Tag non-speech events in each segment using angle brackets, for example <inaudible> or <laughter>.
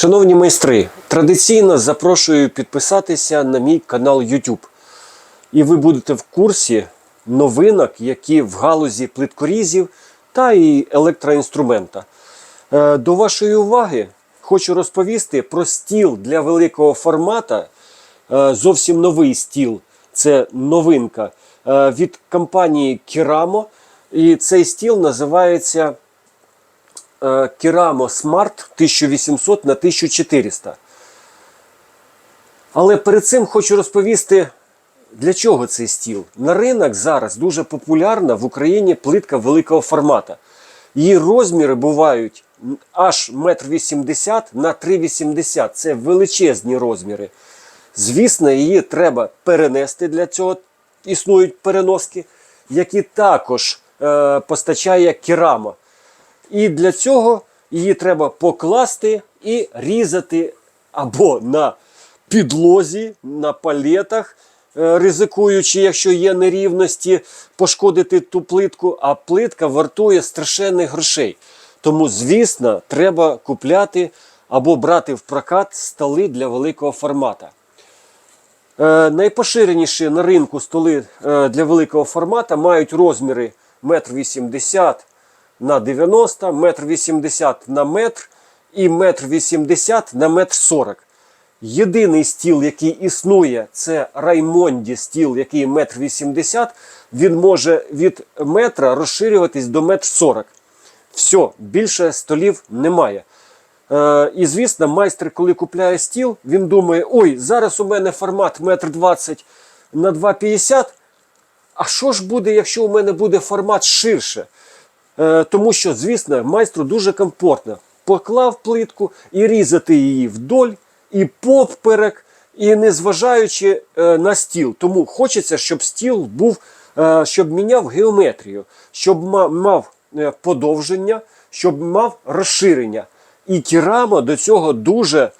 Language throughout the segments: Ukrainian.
Шановні майстри, традиційно запрошую підписатися на мій канал YouTube. І ви будете в курсі новинок, які в галузі плиткорізів та і електроінструмента. Е, До вашої уваги хочу розповісти про стіл для великого формата. Е, Зовсім новий стіл. Це новинка е, від компанії Keramo. І цей стіл називається Keramo Smart 1800 на 1400. Але перед цим хочу розповісти, для чого цей стіл. На ринок зараз дуже популярна в Україні плитка великого формата. Її розміри бувають аж 1,80 м на 3,80 м. Це величезні розміри. Звісно, її треба перенести. Для цього існують переноски, які також е, постачає керама. І для цього її треба покласти і різати або на підлозі, на палетах, е, ризикуючи, якщо є нерівності, пошкодити ту плитку, а плитка вартує страшенних грошей. Тому, звісно, треба купляти або брати в прокат столи для великого формата. Е, найпоширеніші на ринку столи е, для великого формата мають розміри 1,80 м на 90, 1,80 м на метр і 1,80 м на 1,40 м. Єдиний стіл, який існує, це Раймонді стіл, який 1,80 м. Він може від метра розширюватись до 1,40 м. Все, більше столів немає. Е, і звісно, майстер, коли купляє стіл, він думає: ой, зараз у мене формат 1,20 м на 2,50 а що ж буде, якщо у мене буде формат ширше? Е, тому що, звісно, майстру дуже комфортно. Поклав плитку і різати її вдоль, і поперек, і не зважаючи е, на стіл. Тому хочеться, щоб стіл був, е, щоб міняв геометрію, щоб мав, подовження, щоб мав розширення. І Керама до цього дуже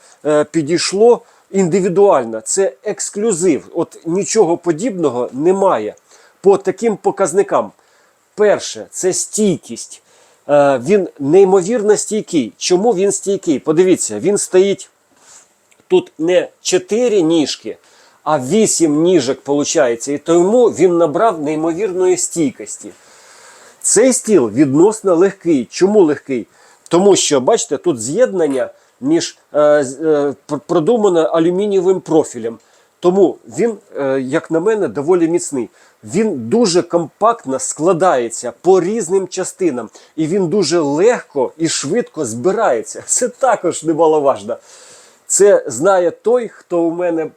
підійшло індивідуально. Це ексклюзив. От нічого подібного немає по таким показникам. Перше, це стійкість. Е, він неймовірно стійкий. Чому він стійкий? Подивіться, він стоїть тут не 4 ніжки, а 8 ніжок виходить. І тому він набрав неймовірної стійкості. Цей стіл відносно легкий. Чому легкий? Тому що, бачите, тут з'єднання між е, е, продумано алюмінієвим профілем. Тому він, е, як на мене, доволі міцний. Він дуже компактно складається по різним частинам, і він дуже легко і швидко збирається. <laughs> Це також немаловажно. Це знає той, хто у мене,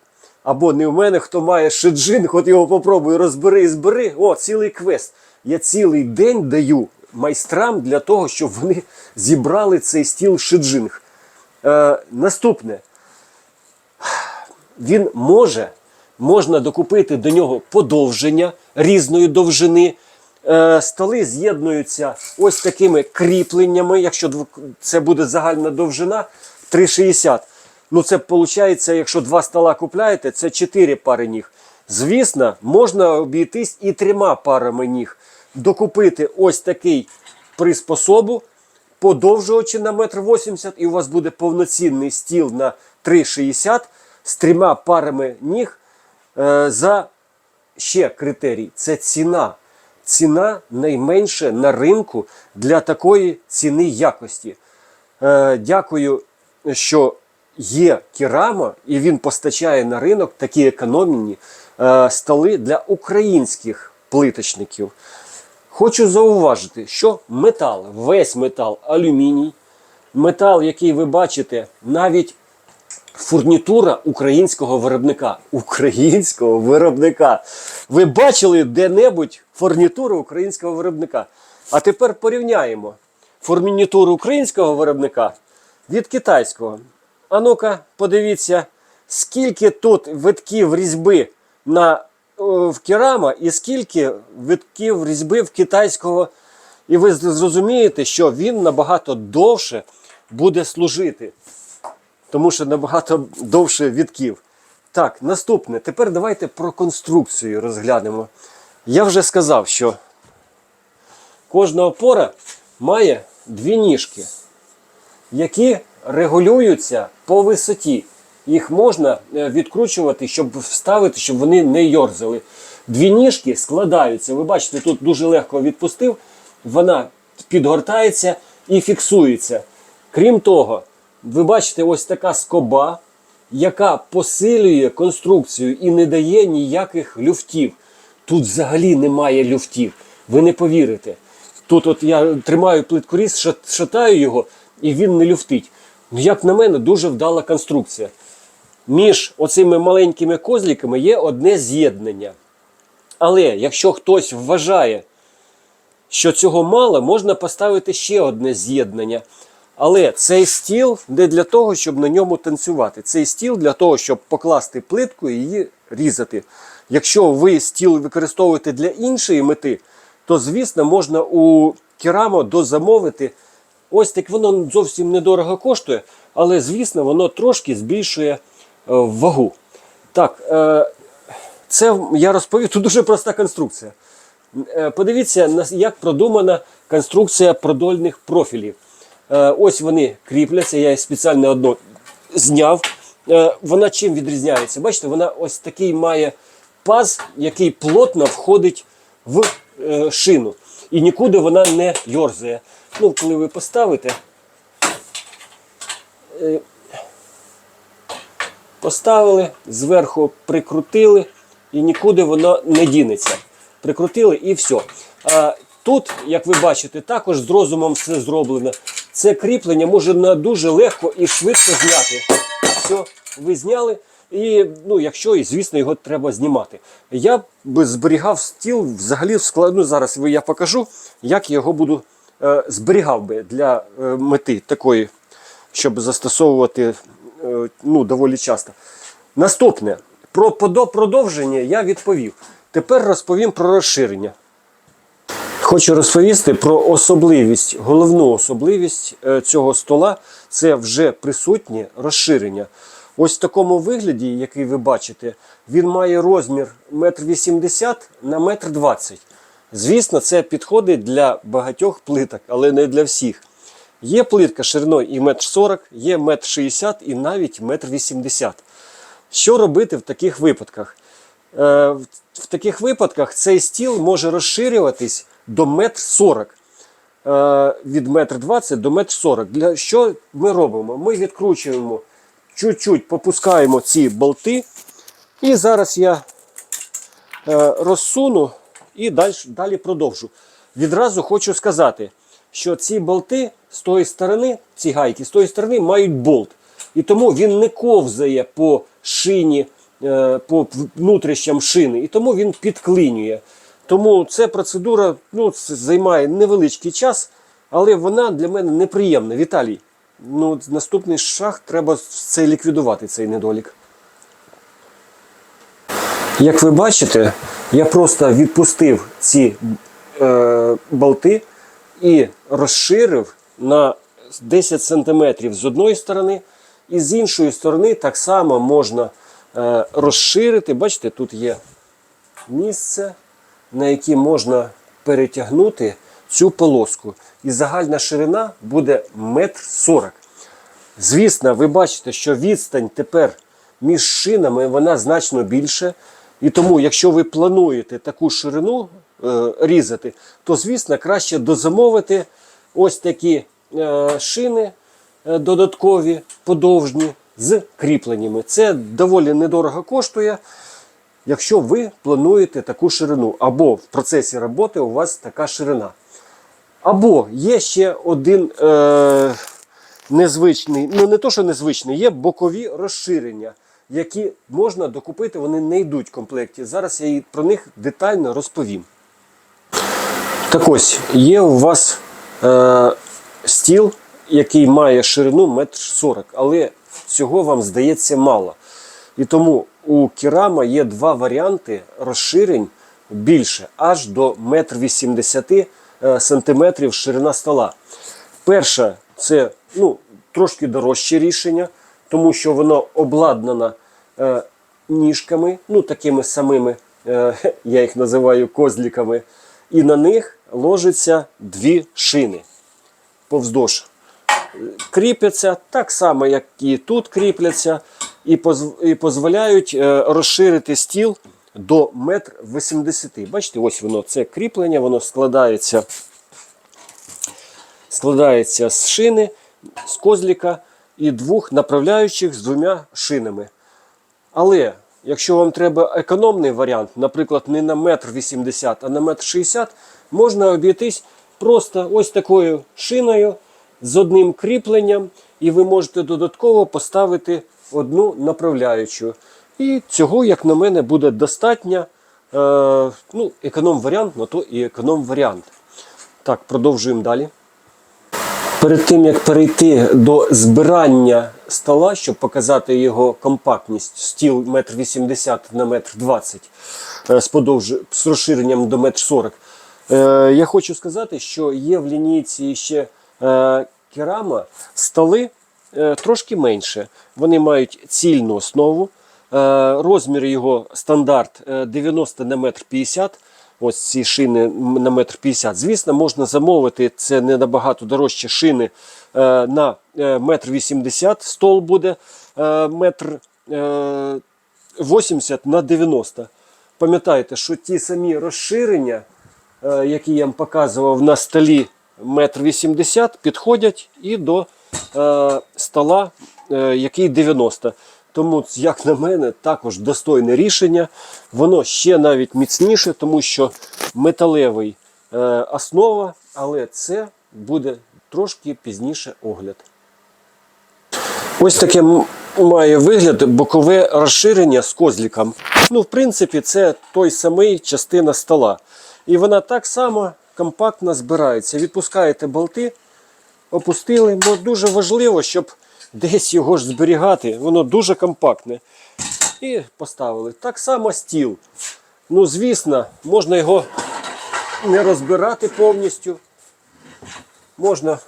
або не у мене, хто має шеджин, от його попробуй, розбери і збери. О, цілий квест. Я цілий день даю майстрам для того, щоб вони зібрали цей стіл шеджинг. Е, наступне. Він може, можна докупити до нього подовження різної довжини. Е, столи з'єднуються ось такими кріпленнями. Якщо це буде загальна довжина 3,60. Ну, це виходить, якщо два стола купляєте, це 4 пари ніг. Звісно, можна обійтись і трьома парами ніг. Докупити ось такий приспособу, подовжувачі на 1,80 м, і у вас буде повноцінний стіл на 3,60 з трьома парами ніг. Е, за ще критерій це ціна. Ціна найменше на ринку для такої ціни якості. Е, дякую, що є Керама, і він постачає на ринок такі економні е, столи для українських плиточників. Хочу зауважити, що метал, весь метал алюміній, метал, який ви бачите, навіть фурнітура українського виробника. Українського виробника. Ви бачили де-небудь фурнітуру українського виробника. А тепер порівняємо фурнітуру українського виробника від китайського. А ну-ка, подивіться, скільки тут витків різьби на, в керама і скільки витків різьби в китайського. І ви зрозумієте, що він набагато довше буде служити тому що набагато довше відків. Так, наступне. Тепер давайте про конструкцію розглянемо. Я вже сказав, що кожна опора має дві ніжки, які регулюються по висоті. Їх можна е, відкручувати, щоб вставити, щоб вони не йорзали. Дві ніжки складаються. Ви бачите, тут дуже легко відпустив, вона підгортається і фіксується. Крім того, ви бачите, ось така скоба, яка посилює конструкцію і не дає ніяких люфтів. Тут взагалі немає люфтів. Ви не повірите. Тут от я тримаю плиткоріз, шат- шатаю його, і він не люфтить. Ну, як на мене, дуже вдала конструкція. Між оцими маленькими козліками є одне з'єднання. Але якщо хтось вважає, що цього мало, можна поставити ще одне з'єднання. Але цей стіл не для того, щоб на ньому танцювати. Цей стіл для того, щоб покласти плитку і її різати. Якщо ви стіл використовуєте для іншої мети, то звісно можна у керамо дозамовити. Ось так воно зовсім недорого коштує, але звісно, воно трошки збільшує е, вагу. Так, е, це я розповів, тут дуже проста конструкція. Е, Подивіться, як продумана конструкція продольних профілів. Е, Ось вони кріпляться, я їх спеціально одно зняв. Е, Вона чим відрізняється? Бачите, вона ось такий має паз, який плотно входить в е, шину. І нікуди вона не йорзає. Ну, коли ви поставите, поставили, зверху прикрутили, і нікуди воно не дінеться. Прикрутили і все. А тут, як ви бачите, також з розумом все зроблено. Це кріплення можна дуже легко і швидко зняти. Все, ви зняли. І ну, якщо, і звісно, його треба знімати. Я би зберігав стіл взагалі в склад... ну, Зараз я покажу, як я його буду е, зберігав би для е, мети такої, щоб застосовувати е, ну, доволі часто. Наступне. Про продовження я відповів. Тепер розповім про розширення. Хочу розповісти про особливість, головну особливість е, цього стола це вже присутнє розширення. Ось в такому вигляді, який ви бачите, він має розмір 1,80 м на 1,20 м. Звісно, це підходить для багатьох плиток, але не для всіх. Є плитка шириною і 1,40 м, є 1,60 м і навіть 1,80 м. Що робити в таких випадках? Е, в таких випадках цей стіл може розширюватись до 1,40 м. Е, від 1,20 м до 1,40 м. Для що ми робимо? Ми відкручуємо, чуть-чуть попускаємо ці болти. І зараз я е, розсуну і далі, далі продовжу. Відразу хочу сказати, що ці болти з тої сторони, ці гайки з тої сторони мають болт. І тому він не ковзає по шині, е, по внутрішням шини, і тому він підклинює. Тому ця процедура ну, займає невеличкий час, але вона для мене неприємна. Віталій, ну, наступний шаг треба це ліквідувати, цей недолік. Як ви бачите, я просто відпустив ці е, болти і розширив на 10 см з одної сторони, і з іншої сторони так само можна е, розширити. Бачите, тут є місце, на яке можна перетягнути цю полоску. І загальна ширина буде 1,40 м. Звісно, ви бачите, що відстань тепер між шинами вона значно більше. І тому, якщо ви плануєте таку ширину е, різати, то звісно краще дозамовити ось такі е, шини е, додаткові, подовжні з кріпленнями. Це доволі недорого коштує, якщо ви плануєте таку ширину, або в процесі роботи у вас така ширина. Або є ще один е, незвичний, ну не то, що незвичний, є бокові розширення, які можна докупити, вони не йдуть в комплекті. Зараз я про них детально розповім. Так ось, є у вас е, стіл, який має ширину 1,40 м, але цього вам здається мало. І тому у керама є два варіанти розширень більше, аж до 1,80 м сантиметрів ширина стола. Перше, це ну, трошки дорожче рішення, тому що воно обладнано е, ніжками, ну такими самими, е, <laughs> я їх називаю козліками, і на них ложиться дві шини повздовж кріпляться так само, як і тут кріпляться, і, і дозволяють е, розширити стіл до 1,80 м. Бачите, ось воно це кріплення, воно складається, складається з шини, з козліка і двох направляючих з двома шинами. Але якщо вам треба економний варіант, наприклад, не на метр 80, а на метр 60, можна обійтись просто ось такою шиною з одним кріпленням, і ви можете додатково поставити одну направляючу. І цього, як на мене, буде достатньо. Е, ну, економ-варіант, на то і економ-варіант. Так, продовжуємо далі. Перед тим як перейти до збирання стола, щоб показати його компактність, стіл 1,80 на 1,20 м з, подовж... з розширенням до 1,40 м, е, я хочу сказати, що є в лінійці ще е, керама столи е, трошки менше. Вони мають цільну основу. Е, розмір його стандарт е, 90 на 1,50 м. Ось ці шини на метр 50. Звісно, можна замовити це не набагато дорожче шини е, на е, метр 80. Стол буде е, метр е, 80 на 90. Пам'ятайте, що ті самі розширення, е, які я вам показував на столі метр 80, підходять і до е, стола, е, який 90. Тому, як на мене, також достойне рішення. Воно ще навіть міцніше, тому що металевий е, основа, але це буде трошки пізніше огляд. Ось таке має вигляд бокове розширення з козліком. Ну, в принципі, це той самий частина стола. І вона так само компактно збирається. Відпускаєте болти, опустили, бо дуже важливо, щоб десь його ж зберігати. Воно дуже компактне. І поставили. Так само стіл. Ну, звісно, можна його не розбирати повністю. Можна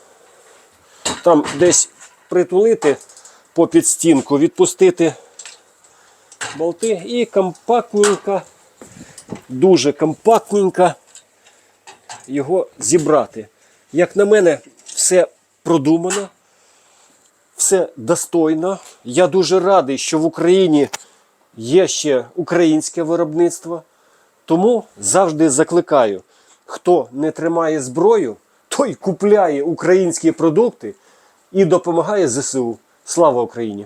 там десь притулити по підстінку, відпустити болти і компактненько, дуже компактненько його зібрати. Як на мене, все продумано, все достойно. Я дуже радий, що в Україні є ще українське виробництво. Тому завжди закликаю, хто не тримає зброю, той купляє українські продукти і допомагає ЗСУ. Слава Україні!